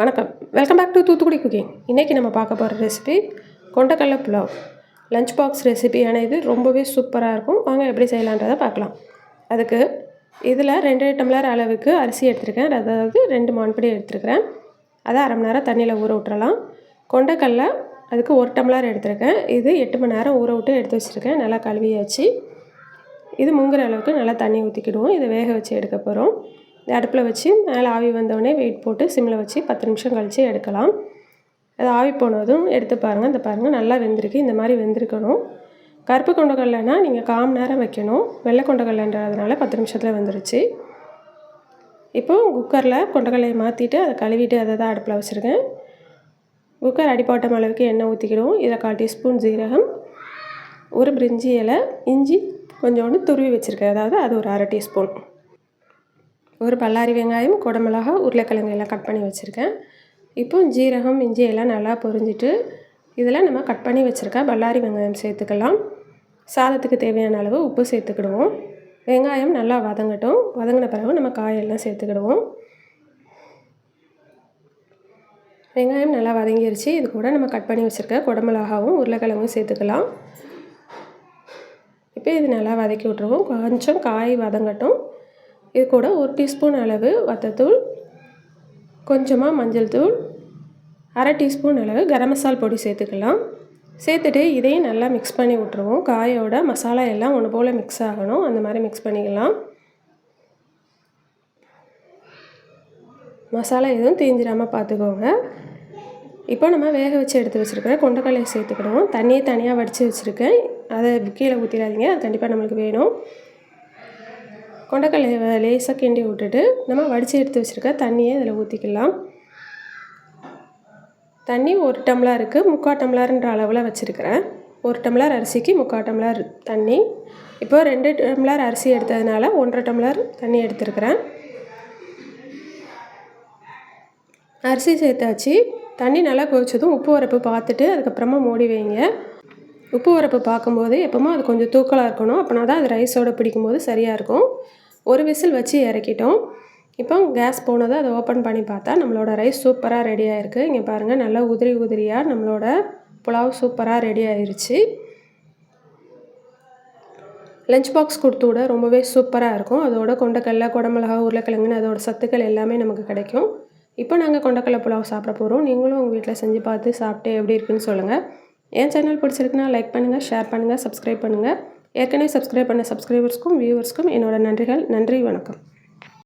வணக்கம். Welcome back to Thoothukudi cooking இன்றைக்கி நம்ம பார்க்க போகிற ரெசிபி கொண்டக்கடலை புலாவ். லஞ்ச் பாக்ஸ் ரெசிபியான இது ரொம்பவே சூப்பராக இருக்கும். வாங்க எப்படி செய்யலான்றதை பார்க்கலாம். அதுக்கு இதில் ரெண்டு டம்ளர் அளவுக்கு அரிசி எடுத்துருக்கேன். அதாவது ரெண்டு மான்படி எடுத்துருக்கிறேன். அதை அரை மணி நேரம் தண்ணியில் ஊற விட்டுறலாம். கொண்டக்கடலை அதுக்கு ஒரு டம்ளர் எடுத்துருக்கேன். இது எட்டு மணி நேரம் ஊற விட்டு எடுத்து வச்சுருக்கேன். நல்லா கழுவியாச்சு. இது முங்குற அளவுக்கு நல்லா தண்ணி ஊற்றிக்கிடுவோம் இதை வேக வச்சு எடுக்க போகிறோம் அடுப்பில் வச்சு மேலே ஆவி வந்தோடனே வெயிட் போட்டு சிம்மில் வச்சு பத்து நிமிஷம் கழித்து எடுக்கலாம். அது ஆவி போனதும் எடுத்து பாருங்கள் இந்த பாருங்கள் நல்லா வெந்திருக்கு. இந்த மாதிரி வெந்திருக்கணும். கருப்பு கொண்டக்கடலைனா நீங்கள் காம் நேரம் வைக்கணும். வெள்ளை கொண்டக்கடலைன்றதுனால பத்து நிமிஷத்தில் வந்துருச்சு. இப்போது குக்கரில் கொண்டக்கடலையை மாற்றிட்டு அதை கழுவிட்டு அதை தான் அடுப்பில் வச்சுருக்கேன். குக்கர் அடிப்பாட்டம் அளவுக்கு எண்ணெய் ஊற்றிக்கிடுவோம் இதில் கால் டீஸ்பூன் ஜீரகம் ஒரு பிரிஞ்சி இலை இஞ்சி கொஞ்சோண்டு துருவி வச்சுருக்கேன். அதாவது அது ஒரு அரை டீஸ்பூன். ஒரு பல்லாரி வெங்காயம் குடமிளகா உருளைக்கிழங்கு எல்லாம் கட் பண்ணி வச்சுருக்கேன். இப்போ ஜீரகம் இஞ்சி எல்லாம் நல்லா பொரிஞ்சிட்டு இதில் நம்ம கட் பண்ணி வச்சுருக்க பல்லாரி வெங்காயம் சேர்த்துக்கலாம். சாதத்துக்கு தேவையான அளவு உப்பு சேர்த்துக்கிடுவோம். வெங்காயம் நல்லா வதங்கட்டும். வதங்கின பிறகு நம்ம காயெல்லாம் சேர்த்துக்கிடுவோம். வெங்காயம் நல்லா வதங்கிருச்சு. இது கூட நம்ம கட் பண்ணி வச்சுருக்க குடமிளகாவும் உருளைக்கிழங்கும் சேர்த்துக்கலாம். இப்போ இது நல்லா வதக்கி விட்ருவோம் கொஞ்சம் காய் வதங்கட்டும். இது கூட ஒரு டீஸ்பூன் அளவு வத்தத்தூள் கொஞ்சமாக மஞ்சள் தூள் அரை டீஸ்பூன் அளவு கரம் மசால் பொடி சேர்த்துக்கலாம். சேர்த்துட்டு இதையும் நல்லா மிக்ஸ் பண்ணி விட்ருவோம் காயோட மசாலா எல்லாம் ஒன்று போல் மிக்ஸ் ஆகணும். அந்த மாதிரி மிக்ஸ் பண்ணிக்கலாம். மசாலா எதுவும் தீஞ்சிடாமல் பார்த்துக்கோங்க இப்போ நம்ம வேக வச்சு எடுத்து வச்சுருக்கேன் கொண்டக்கடலையை சேர்த்துக்கிடுவோம். தண்ணியை தனியாக வடித்து வச்சுருக்கேன். அதை கீழே ஊற்றிடாதீங்க அது கண்டிப்பாக நம்மளுக்கு வேணும். கொண்டக்கடலை லேசாக கிண்டி விட்டுட்டு நம்ம வடித்து எடுத்து வச்சுருக்க தண்ணியை இதில் ஊற்றிக்கலாம் தண்ணி ஒரு டம்ளருக்கு முக்கால் டம்ளர்ன்ற அளவில் வச்சுருக்கிறேன். ஒரு டம்ளர் அரிசிக்கு முக்கால் டம்ளர் தண்ணி. இப்போ ரெண்டு டம்ளர் அரிசி எடுத்ததுனால ஒன்றரை டம்ளர் தண்ணி எடுத்துருக்கிறேன். அரிசி சேர்த்தாச்சு. தண்ணி நல்லா கொதிச்சதும் உப்பு வரப்பு பார்த்துட்டு அதுக்கப்புறமா மூடி வைங்க. உப்பு உரப்பு பார்க்கும்போது எப்போமோ அது கொஞ்சம் தூக்கலாக இருக்கணும். அப்படின்னா தான் அது ரைஸோடு பிடிக்கும்போது சரியாக இருக்கும். ஒரு விசில் வச்சு இறக்கிட்டோம். இப்போ கேஸ் போனதை அதை ஓப்பன் பண்ணி பார்த்தா நம்மளோட ரைஸ் சூப்பராக ரெடி ஆகிருக்கு இங்கே பாருங்கள் நல்லா உதிரி உதிரியாக நம்மளோட புலாவ் சூப்பராக ரெடி ஆயிடுச்சு லஞ்ச் பாக்ஸ் கொடுத்து விட ரொம்பவே சூப்பராக இருக்கும். அதோட கொண்டக்கடலை குடமிளகா உருளைக்கிழங்குன்னு அதோட சத்துக்கள் எல்லாமே நமக்கு கிடைக்கும். இப்போ நாங்கள் கொண்டக்கடலை புலாவ் சாப்பிட போகிறோம் நீங்களும் உங்கள் வீட்டில் செஞ்சு பார்த்து சாப்பிட்டு எப்படி இருக்குன்னு சொல்லுங்கள் என் சேனல் பிடிச்சிருக்குன்னா லைக் பண்ணுங்கள் ஷேர் பண்ணுங்கள் சப்ஸ்கிரைப் பண்ணுங்கள் ஏற்கனவே சப்ஸ்கிரைப் பண்ண சப்ஸ்கிரைபர்ஸ்க்கும் வியூவர்ஸ்க்கும் என்னோடய நன்றிகள். நன்றி வணக்கம்.